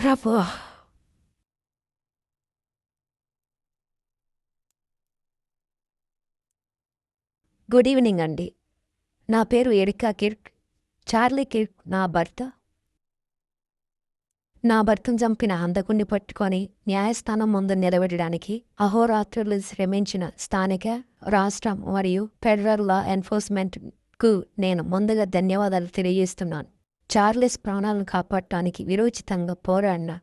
ప్రభు good evening అండి నా పేరు ఎరికా కిర్క్. చార్లీ కిర్క్ నా భర్త. నా భర్తను చంపిన హంతకుణ్ణి పట్టుకొని న్యాయస్థానం ముందు నిలబెట్టడానికి అహోరాత్రులు శ్రమించిన స్థానిక రాష్ట్రం మరియు ఫెడరల్ లా ఎన్ఫోర్స్మెంట్కు నేను ముందుగా ధన్యవాదాలు తెలియజేస్తున్నాను. చార్లెస్ ప్రాణాలను కాపాడటానికి విరోచితంగా పోరాడిన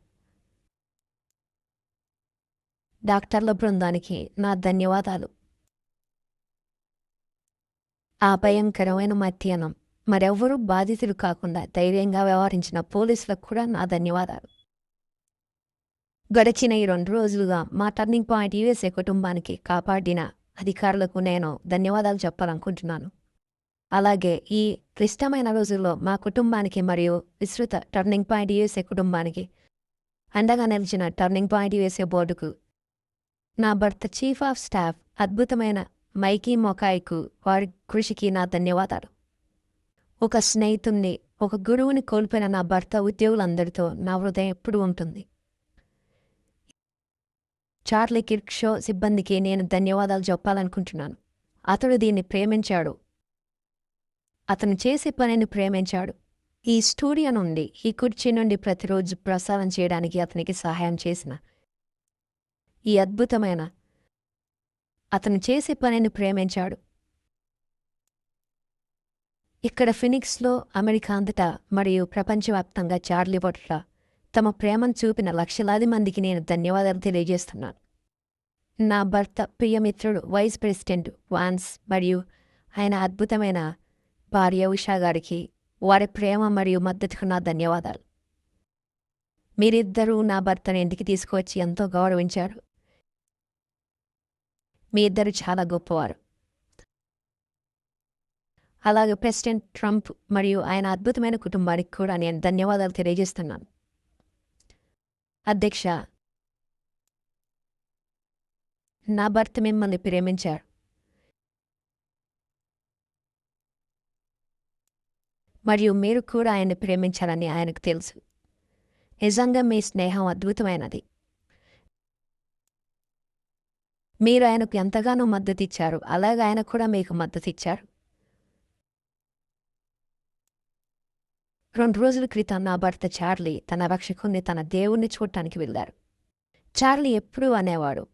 డాక్టర్ల బృందానికి నా ధన్యవాదాలు. ఆ భయంకరమైన మధ్యాహ్నం మరెవ్వరూ బాధితులు కాకుండా ధైర్యంగా వ్యవహరించిన పోలీసులకు కూడా నా ధన్యవాదాలు. గడిచిన ఈ రెండు రోజులుగా మా టర్నింగ్ పాయింట్ యూఎస్ఏ కుటుంబానికి కాపాడిన అధికారులకు నేను ధన్యవాదాలు చెప్పాలనుకుంటున్నాను. అలాగే ఈ క్లిష్టమైన రోజుల్లో మా కుటుంబానికి మరియు విస్తృత టర్నింగ్ పాయింట్ యూఎస్ఏ కుటుంబానికి అండగా నిలిచిన టర్నింగ్ పాయింట్ యూఎస్ఏ బోర్డుకు నా భర్త చీఫ్ ఆఫ్ స్టాఫ్ అద్భుతమైన మైకీ మొకాయికు వారి కృషికి నా ధన్యవాదాలు. ఒక స్నేహితుణ్ణి ఒక గురువుని కోల్పోయిన నా భర్త ఉద్యోగులందరితో నా హృదయం ఎప్పుడు ఉంటుంది. చార్లీ కిర్క్ షో సిబ్బందికి నేను ధన్యవాదాలు చెప్పాలనుకుంటున్నాను. అతడు దీన్ని ప్రేమించాడు. అతను చేసే పనిని ప్రేమించాడు. ఈ స్టూడియో నుండి ఈ కుర్చీ నుండి ప్రతిరోజు ప్రసారం చేయడానికి అతనికి సహాయం చేసిన ఈ అద్భుతమైన అతను చేసే పనిని ప్రేమించాడు. ఇక్కడ ఫినిక్స్లో అమెరికా అంతటా మరియు ప్రపంచవ్యాప్తంగా చార్లీ పట్ల తమ ప్రేమను చూపిన లక్షలాది మందికి నేను ధన్యవాదాలు తెలియజేస్తున్నాను. నా భర్త ప్రియమిత్రుడు వైస్ ప్రెసిడెంట్ వాన్స్ మరియు ఆయన అద్భుతమైన భార్య ఉషా గారికి వారి ప్రేమ మరియు మద్దతుకు నా ధన్యవాదాలు. మీరిద్దరూ నా భర్తను ఇంటికి తీసుకువచ్చి ఎంతో గౌరవించారు. మీ ఇద్దరు చాలా గొప్పవారు. అలాగే ప్రెసిడెంట్ ట్రంప్ మరియు ఆయన అద్భుతమైన కుటుంబానికి కూడా నేను ధన్యవాదాలు తెలియజేస్తున్నాను. అధ్యక్ష నా భర్త మిమ్మల్ని ప్రేమించారు. మరియు మీరు కూడా ఆయన్ని ప్రేమించాలని ఆయనకు తెలుసు. నిజంగా మీ స్నేహం అద్భుతమైనది. మీరు ఆయనకు ఎంతగానో మద్దతు ఇచ్చారు. అలాగే ఆయన కూడా మీకు మద్దతు ఇచ్చారు. రెండు రోజుల క్రితం నా భర్త చార్లీ తన రక్షకుణ్ణి తన దేవుణ్ణి చూడటానికి వెళ్ళారు. చార్లీ ఎప్పుడూ అనేవాడు.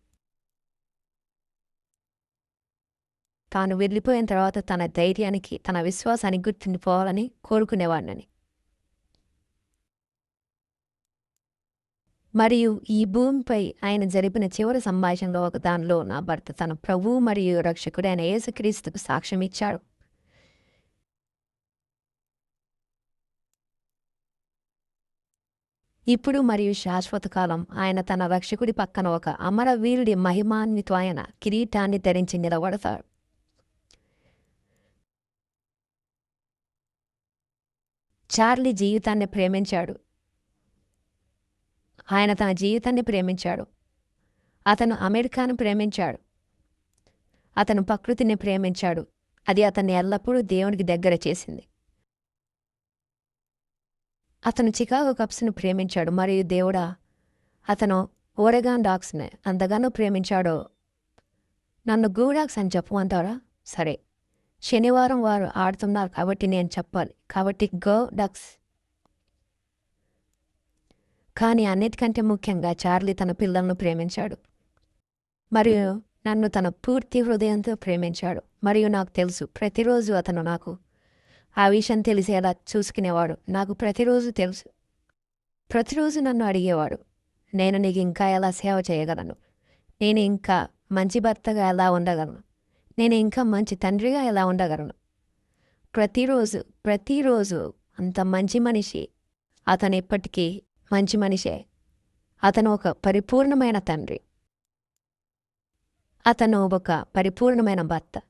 తాను వెళ్ళిపోయిన తర్వాత తన ధైర్యానికి తన విశ్వాసానికి గుర్తుండిపోవాలని కోరుకునేవాడినని. మరియు ఈ భూమిపై ఆయన జరిపిన చివరి సంభాషణలో ఒక దానిలో నా భర్త తన ప్రభువు మరియు రక్షకుడైన యేసుక్రీస్తుకు సాక్ష్యం ఇచ్చాడు. ఇప్పుడు మరియు శాశ్వత కాలం ఆయన తన రక్షకుడి పక్కన ఒక అమరవీరుడి మహిమాన్వితమైన కిరీటాన్ని ధరించి నిలబడతాడు. చార్లీ జీవితాన్ని ప్రేమించాడు. ఆయన తన జీవితాన్ని ప్రేమించాడు. అతను అమెరికాను ప్రేమించాడు. అతను ప్రకృతిని ప్రేమించాడు. అది అతన్ని ఎల్లప్పుడూ దేవునికి దగ్గర చేసింది. అతను చికాగో కప్స్ను ప్రేమించాడు. మరియు దేవుడా అతను ఓరెగాన్ డాగ్స్ని అంతగానో ప్రేమించాడో. నన్ను గూడాక్స్ అని చెప్పమంటారా? సరే. శనివారం వారు ఆడుతున్నారు కాబట్టి నేను చెప్పాలి. కాబట్టి గో డక్స్ కానీ అన్నిటికంటే ముఖ్యంగా చార్లీ తన పిల్లలను ప్రేమించాడు. మరియు నన్ను తన పూర్తి హృదయంతో ప్రేమించాడు. మరియు నాకు తెలుసు ప్రతిరోజు అతను నాకు ఆ విషయం తెలిసేలా చూసుకునేవాడు. నాకు ప్రతిరోజు తెలుసు. ప్రతిరోజు నన్ను అడిగేవాడు నేను నీకు ఇంకా ఎలా సేవ చేయగలను? నేను ఇంకా మంచి భర్తగా ఎలా ఉండగలను? నేను ఇంకా మంచి తండ్రిగా ఎలా ఉండగలను? ప్రతిరోజు ప్రతిరోజు అంత మంచి మనిషి అతను ఇప్పటికీ మంచి మనిషే. అతను ఒక పరిపూర్ణమైన తండ్రి. అతను ఒక పరిపూర్ణమైన భర్త.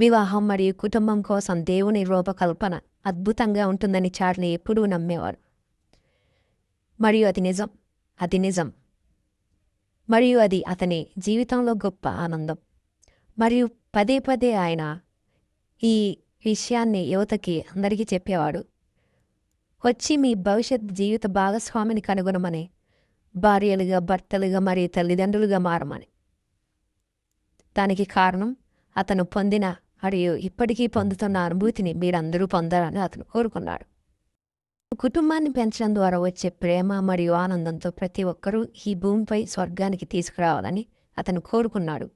వివాహం మరియు కుటుంబం కోసం దేవుని రూపకల్పన అద్భుతంగా ఉంటుందని చార్లీ ఎప్పుడూ నమ్మేవారు. మరియు అది నిజం అది నిజం. మరియు అది అతని జీవితంలో గొప్ప ఆనందం. మరియు పదే పదే ఆయన ఈ విషయాన్ని యువతకి అందరికీ చెప్పేవాడు. వచ్చి మీ భవిష్యత్ జీవిత భాగస్వామిని కనుగొనమని భార్యలుగా భర్తలుగా మరియు తల్లిదండ్రులుగా మారమని. దానికి కారణం అతను పొందిన మరియు ఇప్పటికీ పొందుతున్న అనుభూతిని మీరందరూ పొందాలని అతను కోరుకున్నాడు. కుటుంబాన్ని పెంచడం ద్వారా వచ్చే ప్రేమ మరియు ఆనందంతో ప్రతి ఒక్కరూ ఈ భూమిపై స్వర్గానికి తీసుకురావాలని అతను కోరుకున్నాడు.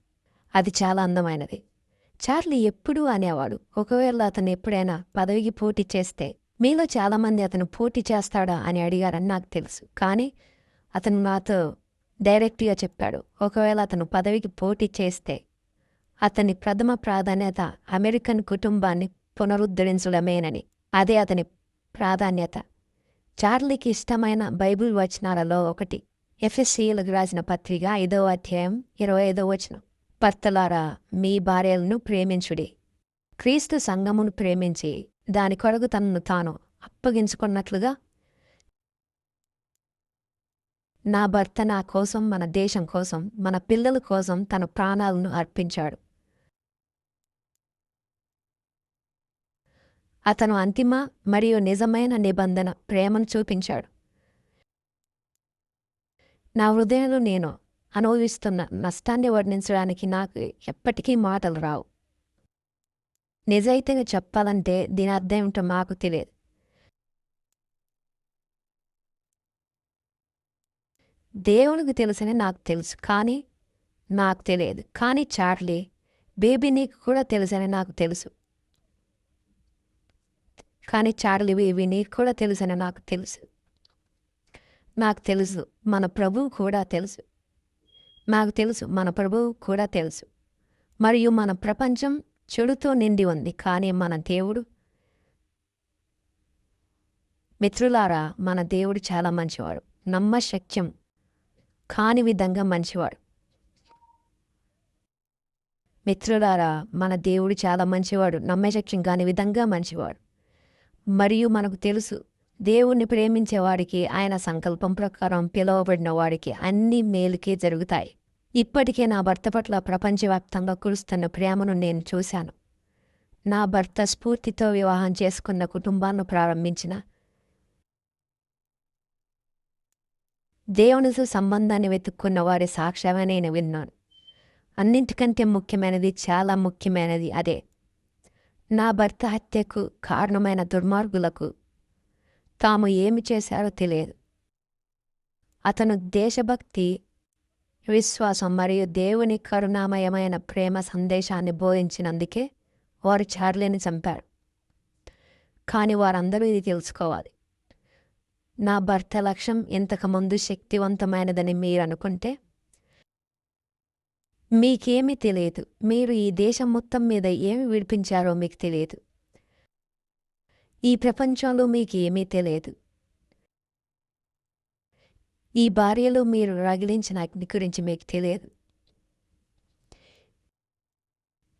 అది చాలా అందమైనది. చార్లీ ఎప్పుడూ అనేవాడు ఒకవేళ అతను ఎప్పుడైనా పదవికి పోటీ చేస్తే మీలో చాలామంది అతను పోటీ చేస్తాడా అని అడిగారని నాకు తెలుసు. కానీ అతను నాతో డైరెక్ట్గా చెప్పాడు ఒకవేళ అతను పదవికి పోటీ చేస్తే అతని ప్రథమ ప్రాధాన్యత అమెరికన్ కుటుంబాన్ని పునరుద్ధరించడమేనని అదే అతని ప్రాధాన్యత. చార్లీకి ఇష్టమైన బైబిల్ వచనాలలో ఒకటి ఎఫ్ఎస్సీలకు రాసిన పత్రిక ఐదవ అధ్యాయం ఇరవై ఐదవ వచనం. భర్తలారా మీ భార్యలను ప్రేమించుడి. క్రీస్తు సంఘమును ప్రేమించి దాని కొరకు తనను తాను అప్పగించుకున్నట్లుగా నా భర్త నా కోసం మన దేశం కోసం మన పిల్లల కోసం తన ప్రాణాలను అర్పించాడు. అతను అంతిమ మరియు నిజమైన నిబంధన ప్రేమను చూపించాడు. నా హృదయంలో నేను అనుభవిస్తున్న నష్టాన్ని వర్ణించడానికి నాకు ఎప్పటికీ మాటలు రావు. నిజాయితీగా చెప్పాలంటే దీని అర్థం ఏమిటో మాకు తెలియదు. దేవునికి తెలుసని నాకు తెలుసు కానీ నాకు తెలియదు. కానీ చార్లీ బేబీ నీకు కూడా తెలుసని నాకు తెలుసు. కానీ చార్లీ బేబీ నీకు కూడా తెలుసని నాకు తెలుసు. నాకు తెలుసు. మన ప్రభువు కూడా తెలుసు. నాకు తెలుసు మన ప్రభువు కూడా తెలుసు. మరియు మన ప్రపంచం చెడుతో నిండి ఉంది కానీ మన దేవుడు మిత్రులారా మన దేవుడు చాలా మంచివాడు నమ్మశక్యం కాని విధంగా మంచివాడు. మిత్రులారా మన దేవుడు చాలా మంచివాడు నమ్మశక్యం కాని విధంగా మంచివాడు. మరియు మనకు తెలుసు దేవుణ్ణి ప్రేమించేవాడికి ఆయన సంకల్పం ప్రకారం పిలువబడిన వాడికి అన్ని మేలుకే జరుగుతాయి. ఇప్పటికే నా భర్త పట్ల ప్రపంచవ్యాప్తంగా కురుస్తున్న ప్రేమను నేను చూశాను. నా భర్త స్ఫూర్తితో వివాహం చేసుకున్న కుటుంబాన్ని ప్రారంభించిన దేవునితో సంబంధాన్ని వెతుక్కున్న వారి సాక్ష్యమే నేను విన్నాను. అన్నింటికంటే ముఖ్యమైనది చాలా ముఖ్యమైనది అదే. నా భర్త హత్యకు కారణమైన దుర్మార్గులకు తాము ఏమి చేశారో తెలియదు. అతను దేశభక్తి విశ్వాసం మరియు దేవుని కరుణామయమైన ప్రేమ సందేశాన్ని బోధించినందుకే వారు చార్లీని చంపారు. కానీ వారందరూ ఇది తెలుసుకోవాలి. నా భర్త లక్ష్యం ఇంతకుముందు శక్తివంతమైనదని మీరు అనుకుంటే మీకేమీ తెలియదు. మీరు ఈ దేశం మొత్తం మీద ఏమి విడిపించారో మీకు తెలియదు. ఈ ప్రపంచంలో మీకు ఏమీ తెలియదు. ఈ భార్యలో మీరు రగిలించిన అగ్ని గురించి మీకు తెలియదు.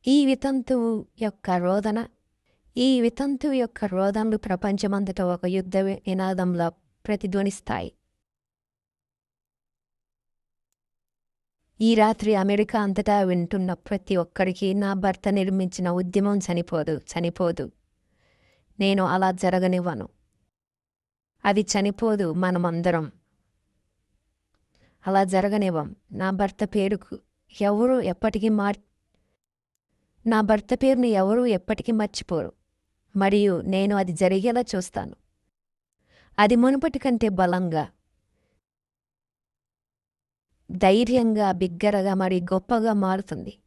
ఈ వితంతువు యొక్క రోదన ఈ వితంతువు యొక్క రోదనలు ప్రపంచమంతటా ఒక యుద్ధ నినాదంలో ప్రతిధ్వనిస్తాయి. ఈ రాత్రి అమెరికా అంతటా వింటున్న ప్రతి ఒక్కరికి నా భర్త నిర్మించిన ఉద్యమం చనిపోదు చనిపోదు. నేను అలా జరగనివ్వను. అది చనిపోదు మనమందరం. అలా జరగనివ్వం. నా భర్త పేరుకు ఎవరు ఎప్పటికీ మార్ నా భర్త పేరుని ఎవరూ ఎప్పటికీ మర్చిపోరు. మరియు నేను అది జరిగేలా చూస్తాను. అది మునుపటి కంటే బలంగా ధైర్యంగా బిగ్గరగా మరి గొప్పగా మారుతుంది.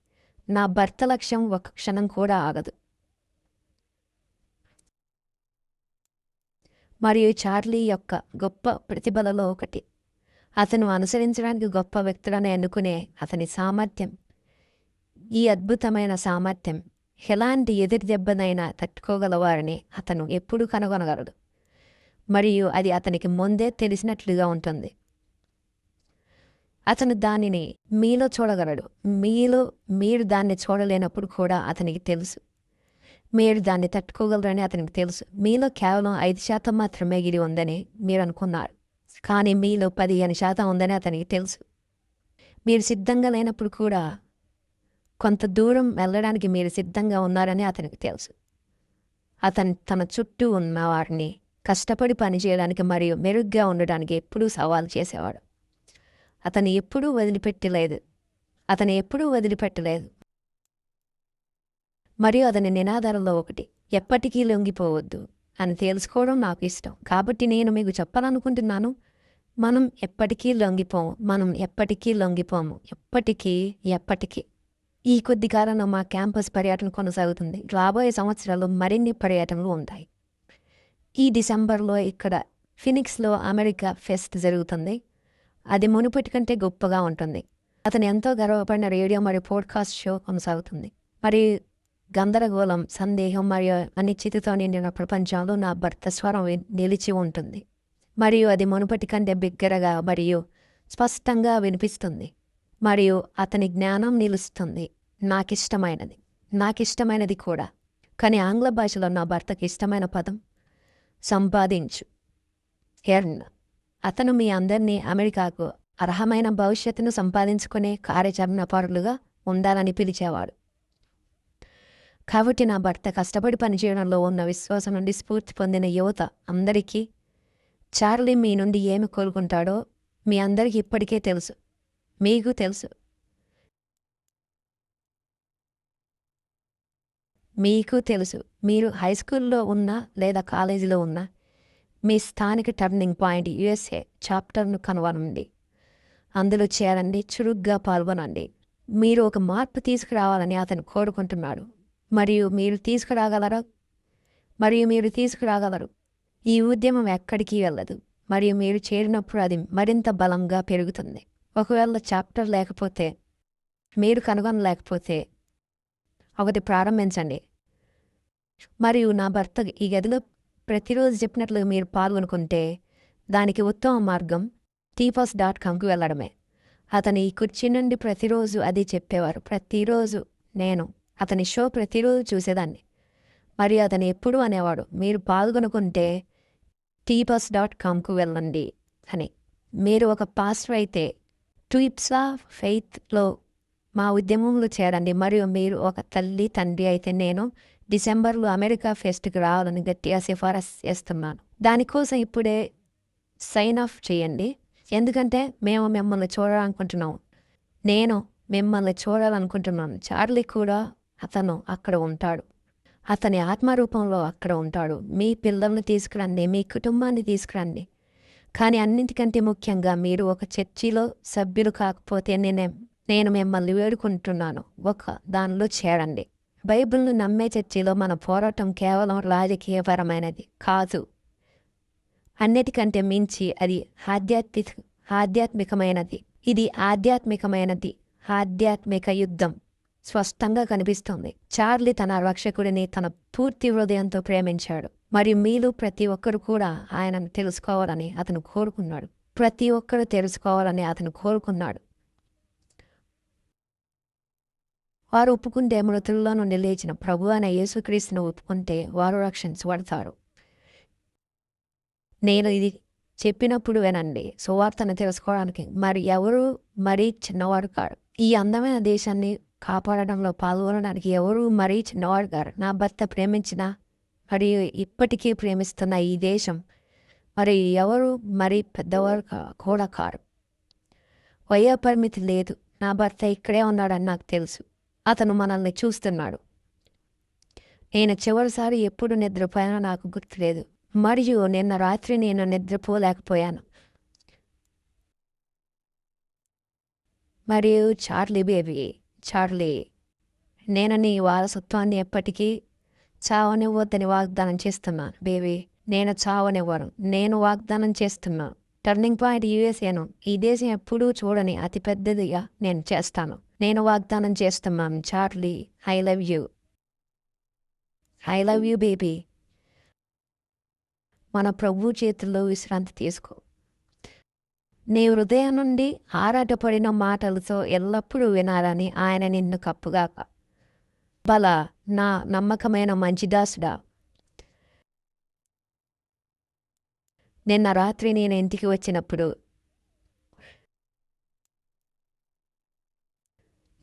నా భర్త లక్ష్యం ఒక క్షణం కూడా ఆగదు. మరియు చార్లీ యొక్క గొప్ప ప్రతిభలలో ఒకటి. అతను అనుసరించడానికి గొప్ప వ్యక్తులను ఎన్నుకునే అతని సామర్థ్యం. ఈ అద్భుతమైన సామర్థ్యం ఎలాంటి ఎదురు దెబ్బనైనా తట్టుకోగలవారని అతను ఎప్పుడూ కనుగొనగలడు. మరియు అది అతనికి ముందే తెలిసినట్లుగా ఉంటుంది. అతను దానిని మీలో చూడగలడు. మీలో మీరు దాన్ని చూడలేనప్పుడు కూడా అతనికి తెలుసు. మీరు దాన్ని తట్టుకోగలరని అతనికి తెలుసు. మీలో కేవలం ఐదు శాతం మాత్రమే గిరి ఉందని మీరు అనుకున్నారు. కానీ మీలో పదిహేను శాతం ఉందని అతనికి తెలుసు. మీరు సిద్ధంగా లేనప్పుడు కూడా కొంత దూరం వెళ్ళడానికి మీరు సిద్ధంగా ఉన్నారని అతనికి తెలుసు. అతను తన చుట్టూ ఉన్న వారిని కష్టపడి పనిచేయడానికి మరియు మెరుగ్గా ఉండడానికి ఎప్పుడూ సవాల్ చేసేవాడు. అతను ఎప్పుడూ వదిలిపెట్టలేదు. అతను ఎప్పుడూ వదిలిపెట్టలేదు. మరియు అతని నినాదాలలో ఒకటి ఎప్పటికీ లొంగిపోవద్దు అని తెలుసుకోవడం నాకు ఇష్టం. కాబట్టి నేను మీకు చెప్పాలనుకుంటున్నాను మనం ఎప్పటికీ లొంగిపోము. మనం ఎప్పటికీ లొంగిపోము. ఎప్పటికీ ఎప్పటికీ. ఈ కొద్ది కాలంలో మా క్యాంపస్ పర్యటన కొనసాగుతుంది. రాబోయే సంవత్సరాల్లో మరిన్ని పర్యటనలు ఉంటాయి. ఈ డిసెంబర్లో ఇక్కడ ఫినిక్స్లో అమెరికా ఫెస్ట్ జరుగుతుంది. అది మునుపటి కంటే గొప్పగా ఉంటుంది. అతను ఎంతో గర్వపడిన రేడియో మరియు పోడ్కాస్ట్ షో కొనసాగుతుంది. మరి గందరగోళం సందేహం మరియు అనిశ్చితితో నిండిన ప్రపంచంలో నా భర్త స్వరం నిలిచి ఉంటుంది. మరియు అది మునుపటి కంటే బిగ్గరగా మరియు స్పష్టంగా వినిపిస్తుంది. మరియు అతని జ్ఞానం నిలుస్తుంది. నాకిష్టమైనది. నాకిష్టమైనది కూడా. కానీ ఆంగ్ల భాషలో నా భర్తకి ఇష్టమైన పదం సంపాదించు. ఎర్న్ అతను మీ అందరినీ అమెరికాకు అర్హమైన భవిష్యత్తును సంపాదించుకునే కార్యాచరణ పరులుగా ఉండాలని పిలిచేవాడు. కాబట్టి నా భర్త కష్టపడి పనిచేయడంలో ఉన్న విశ్వాసం నుండి స్ఫూర్తి పొందిన యువత అందరికీ చార్లీ మీ నుండి ఏమి కోరుకుంటాడో మీ అందరికీ ఇప్పటికే తెలుసు. మీకు తెలుసు. మీకు తెలుసు. మీరు హై స్కూల్లో ఉన్నా లేదా కాలేజీలో ఉన్నా మీ స్థానిక టర్నింగ్ పాయింట్ యుఎస్ఏ చాప్టర్ను కనుగొనండి. అందులో చేరండి. చురుగ్గా పాల్గొనండి. మీరు ఒక మార్పు తీసుకురావాలని అతను కోరుకుంటున్నాడు. మరియు మీరు తీసుకురాగలరా? మరియు మీరు తీసుకురాగలరు? ఈ ఉద్యమం ఎక్కడికి వెళ్ళదు. మరియు మీరు చేరినప్పుడు అది మరింత బలంగా పెరుగుతుంది. ఒకవేళ చాప్టర్ లేకపోతే మీరు కనుగొనలేకపోతే ఒకటి ప్రారంభించండి. మరియు నా భర్త ఈ గదిలో ప్రతిరోజు చెప్పినట్లు మీరు పాల్గొనుకుంటే దానికి ఉత్తమ మార్గం టీపాస్ డాట్ కామ్కి వెళ్ళడమే. అతని ఈ కుర్చీ నుండి ప్రతిరోజు అది చెప్పేవారు. ప్రతిరోజు నేను అతని షో ప్రతిరోజు చూసేదాన్ని. మరియు అతను ఎప్పుడు అనేవాడు మీరు పాల్గొనుకుంటే టీబస్ డాట్ కామ్కు వెళ్ళండి అని. మీరు ఒక పాస్టర్ అయితే ట్విప్స్ ఆఫ్ ఫెయిత్లో మా ఉద్యమంలో చేరండి. మరియు మీరు ఒక తల్లి తండ్రి అయితే నేను డిసెంబర్లో అమెరికా ఫెస్ట్కి రావాలని గట్టిగా సిఫారసు చేస్తున్నాను. దానికోసం ఇప్పుడే సైన్ ఆఫ్ చేయండి. ఎందుకంటే మేము మిమ్మల్ని చూడాలనుకుంటున్నాం. నేను మిమ్మల్ని చూడాలనుకుంటున్నాను. చార్లీ కూడా అతను అక్కడ ఉంటాడు. అతని ఆత్మరూపంలో అక్కడ ఉంటాడు. మీ పిల్లల్ని తీసుకురండి మీ కుటుంబాన్ని తీసుకురండి. కానీ అన్నింటికంటే ముఖ్యంగా మీరు ఒక చర్చిలో సభ్యులు కాకపోతే నేనే నేను మిమ్మల్ని వేడుకుంటున్నాను. ఒక దానిలో చేరండి. బైబిల్ను నమ్మే చర్చిలో మన పోరాటం కేవలం రాజకీయపరమైనది కాదు. అన్నిటికంటే మించి అది ఆధ్యాత్మిక ఆధ్యాత్మికమైనది. ఇది ఆధ్యాత్మికమైనది. ఆధ్యాత్మిక యుద్ధం. స్పష్టంగా కనిపిస్తుంది. చార్లీ తన రక్షకుడిని తన పూర్తి హృదయంతో ప్రేమించాడు. మరియు మీలు ప్రతి ఒక్కరు కూడా ఆయనను తెలుసుకోవాలని అతను కోరుకున్నాడు. ప్రతి ఒక్కరు తెలుసుకోవాలని అతను కోరుకున్నాడు. వారు ఒప్పుకుంటే మృతుల్లోనూ నిలిచిన ప్రభు అనే యేసుక్రీస్తును ఒప్పుకుంటే వారు రక్షించబడతారు. నేను ఇది చెప్పినప్పుడు వినండి. సువార్తను తెలుసుకోవడానికి మరి ఎవరు మరీ చిన్నవారు కాడు ఈ అందమైన దేశాన్ని కాపాడడంలో పాల్గొనడానికి ఎవరు మరీ చిన్నవాడు గారు. నా భర్త ప్రేమించిన మరియు ఇప్పటికీ ప్రేమిస్తున్న ఈ దేశం మరి ఎవరు మరీ పెద్దవారు కా- కూడా కారు. వయో పరిమితి లేదు. నా భర్త ఇక్కడే ఉన్నాడని నాకు తెలుసు. అతను మనల్ని చూస్తున్నాడు. నేను చివరిసారి ఎప్పుడు నిద్రపోయానో నాకు గుర్తులేదు. మరియు నిన్న రాత్రి నేను నిద్రపోలేకపోయాను. మరియు చార్లీ బేబీ చార్లీ నేను నీ వారసత్వాన్ని ఎప్పటికీ చావనివ్వద్దని వాగ్దానం చేస్తున్నాను. బేబీ నేను చావనివ్వను. నేను వాగ్దానం చేస్తున్నాను టర్నింగ్ పాయింట్ యుఎస్ఏను. ఈ దేశం ఎప్పుడూ చూడని అతిపెద్దదిగా నేను చేస్తాను. నేను వాగ్దానం చేస్తున్నాను. Charlie I love you. I love you baby. మన ప్రభు చేతుల్లో విశ్రాంతి తీసుకో. నీ హృదయం నుండి ఆరాటపడిన మాటలతో ఎల్లప్పుడూ వినాలని ఆయన నిన్ను కప్పుగాక. బల నా నమ్మకమైన మంచి దాసుడా. నిన్న రాత్రి నేను ఇంటికి వచ్చినప్పుడు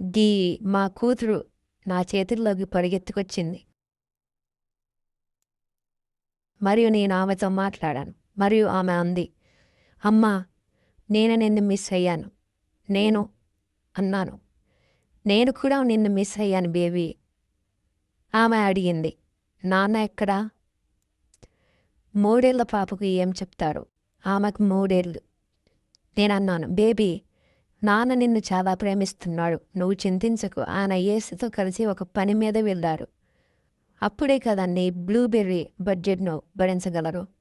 గీ మా కూతురు నా చేతుల్లోకి పరిగెత్తుకొచ్చింది. మరియు నేను ఆమెతో మాట్లాడాను. మరియు ఆమె అంది అమ్మా నేను నిన్ను మిస్ అయ్యాను? నేను అన్నాను. నేను కూడా నిన్ను మిస్ అయ్యాను బేబీ ఆమె అడిగింది. నాన్న ఎక్కడా? మూడేళ్ళ పాపకు ఏం చెప్తారు? ఆమెకు మూడేళ్ళు. నేను అన్నాను బేబీ నాన్న నిన్ను చాలా ప్రేమిస్తున్నాడు. నువ్వు చింతించకు. ఆయన ఏసుతో కలిసి ఒక పని మీద వెళ్ళారు. అప్పుడే కదండి బ్లూబెర్రీ బడ్జెట్ను భరించగలరు?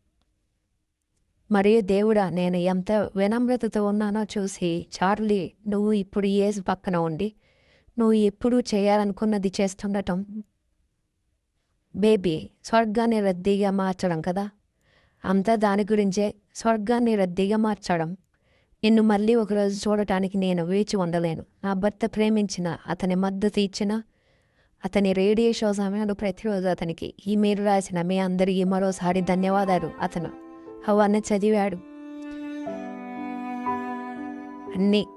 మరియు దేవుడా నేను ఎంత వినమ్రతతో ఉన్నానో చూసి చార్లీ నువ్వు ఇప్పుడు ఏజ్ పక్కన ఉండి నువ్వు ఎప్పుడూ చేయాలనుకున్నది చేస్తుండటం. బేబీ స్వర్గాన్ని రద్దీగా మార్చడం కదా? అంతా దాని గురించే స్వర్గాన్ని రద్దీగా మార్చడం. నిన్ను మళ్ళీ ఒకరోజు చూడటానికి నేను వేచి ఉండలేను. నా భర్త ప్రేమించిన అతని మద్దతు ఇచ్చిన అతని రేడియో షో సమయంలో ప్రతిరోజు అతనికి ఈమెయిల్ రాసిన మీ అందరికీ మరోసారి ధన్యవాదాలు అతను. హవాన చదివాడు. అన్నీ.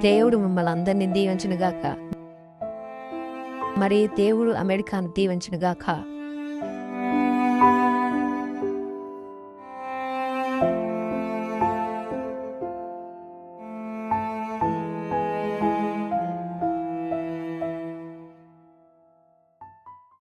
దేవుడు మిమ్మల్ని అందరినీ దీవించునుగాక. మరి దేవుడు అమెరికాను దీవించునుగాక.